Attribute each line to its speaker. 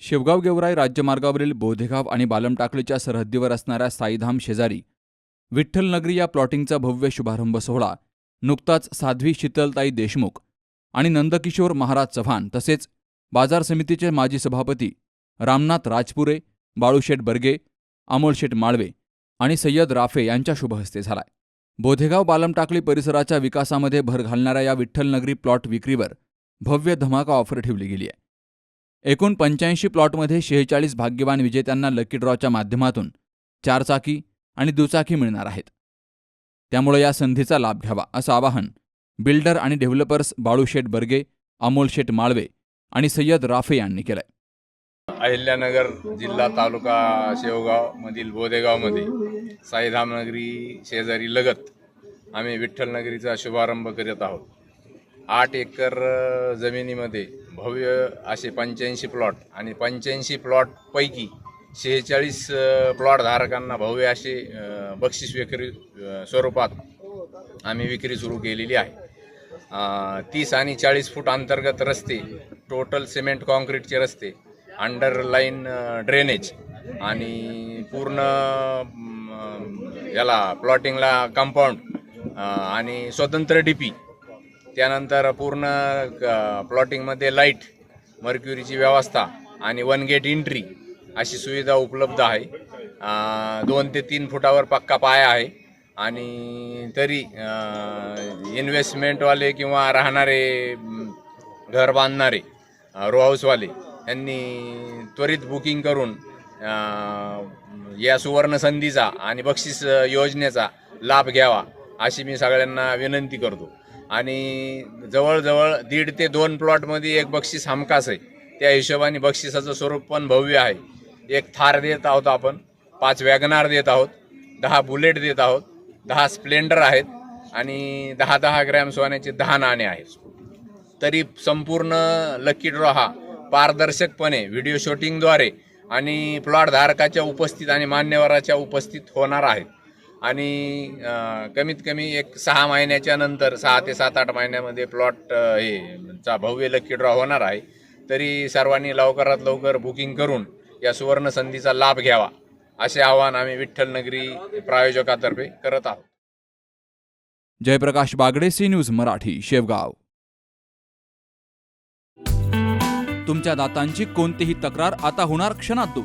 Speaker 1: शेवगाव गेवराई राज्यमार्गावरील बोधेगाव आणि बालमटाकळीच्या सरहद्दीवर असणाऱ्या साईधाम शेजारी विठ्ठल नगरी या प्लॉटिंगचा भव्य शुभारंभ सोहळा नुकताच साध्वी शीतलताई देशमुख आणि नंदकिशोर महाराज चव्हाण तसेच बाजार समितीचे माजी सभापती रामनाथ राजपुरे बाळूशेठ बर्गे अमोलशेठ माळवे आणि सय्यद राफे यांच्या शुभहस्ते झालाय. बोधेगाव बालमटाकळी परिसराच्या विकासामध्ये भर घालणाऱ्या या विठ्ठल नगरी प्लॉट विक्रीवर भव्य धमाका ऑफर ठेवली गेली आहे. एकूण पंच्याऐंशी प्लॉटमध्ये शेहेचाळीस भाग्यवान विजेत्यांना लकी ड्रॉच्या माध्यमातून चारचाकी आणि दुचाकी मिळणार आहेत. त्यामुळे या संधीचा लाभ घ्यावा असं आवाहन बिल्डर आणि डेव्हलपर्स बाळूशेठ बर्गे अमोल शेठ माळवे आणि सय्यद राफे यांनी केलंय.
Speaker 2: अहिल्यानगर जिल्हा तालुका शेवगाव मधील बोदेगावमध्ये साईधाम नगरी शेजारी लगत आम्ही विठ्ठलनगरीचा शुभारंभ करीत आहोत. आठ एकर जमिनीमध्ये भव्य असे पंच्याऐंशी प्लॉट आणि पंच्याऐंशी प्लॉटपैकी शेहेचाळीस प्लॉटधारकांना भव्य असे बक्षीस विक्री स्वरूपात आम्ही विक्री सुरू केलेली आहे. तीस आणि चाळीस फूट अंतर्गत रस्ते टोटल सिमेंट कॉन्क्रीटचे रस्ते अंडरलाईन ड्रेनेज आणि पूर्ण याला प्लॉटिंगला कंपाऊंड आणि स्वतंत्र डी पी त्यानंतर पूर्ण प्लॉटिंगमध्ये लाइट मर्क्युरीची व्यवस्था आणि वन गेट एंट्री अशी सुविधा उपलब्ध आहे. दोन ते तीन फुटावर पक्का पाया आहे आणि तरी इन्व्हेस्टमेंटवाले किंवा राहणारे घर बांधणारे रो हाऊसवाले यांनी त्वरित बुकिंग करून या सुवर्णसंधीचा आणि बक्षीस योजनेचा लाभ घ्यावा अशी मी सगळ्यांना विनंती करतो. आणि जवळजवळ दीड ते दोन प्लॉटमध्ये एक बक्षीस हमखास आहे. त्या हिशोबाने बक्षिसाचं स्वरूप पण भव्य आहे. एक थार देत आहोत आपण पाच वॅगनार देत आहोत दहा बुलेट देत आहोत दहा स्प्लेंडर आहेत आणि दहा दहा ग्रॅम सोन्याचे दहा नाणे आहेत. तरी संपूर्ण लकी ड्रॉ हा पारदर्शकपणे व्हिडिओ शूटिंगद्वारे आणि प्लॉट धारकाच्या उपस्थित आणि मान्यवराच्या उपस्थित होणार आहेत आणि कमीत कमी एक सहा महिन्याच्या नंतर सहा ते सात आठ महिन्यामध्ये प्लॉट हे चा भव्य लकी ड्रॉ होणार आहे. तरी सर्वांनी लवकरात लवकर बुकिंग करून या सुवर्ण संधीचा लाभ घ्यावा असे आवाहन आम्ही विठ्ठल नगरी प्रायोजकातर्फे करत आहोत.
Speaker 1: Jayprakash Bagde C news Marathi Shevgaon. तुमच्या दातांची कोणतीही तक्रार आता होणार क्षणात दूर.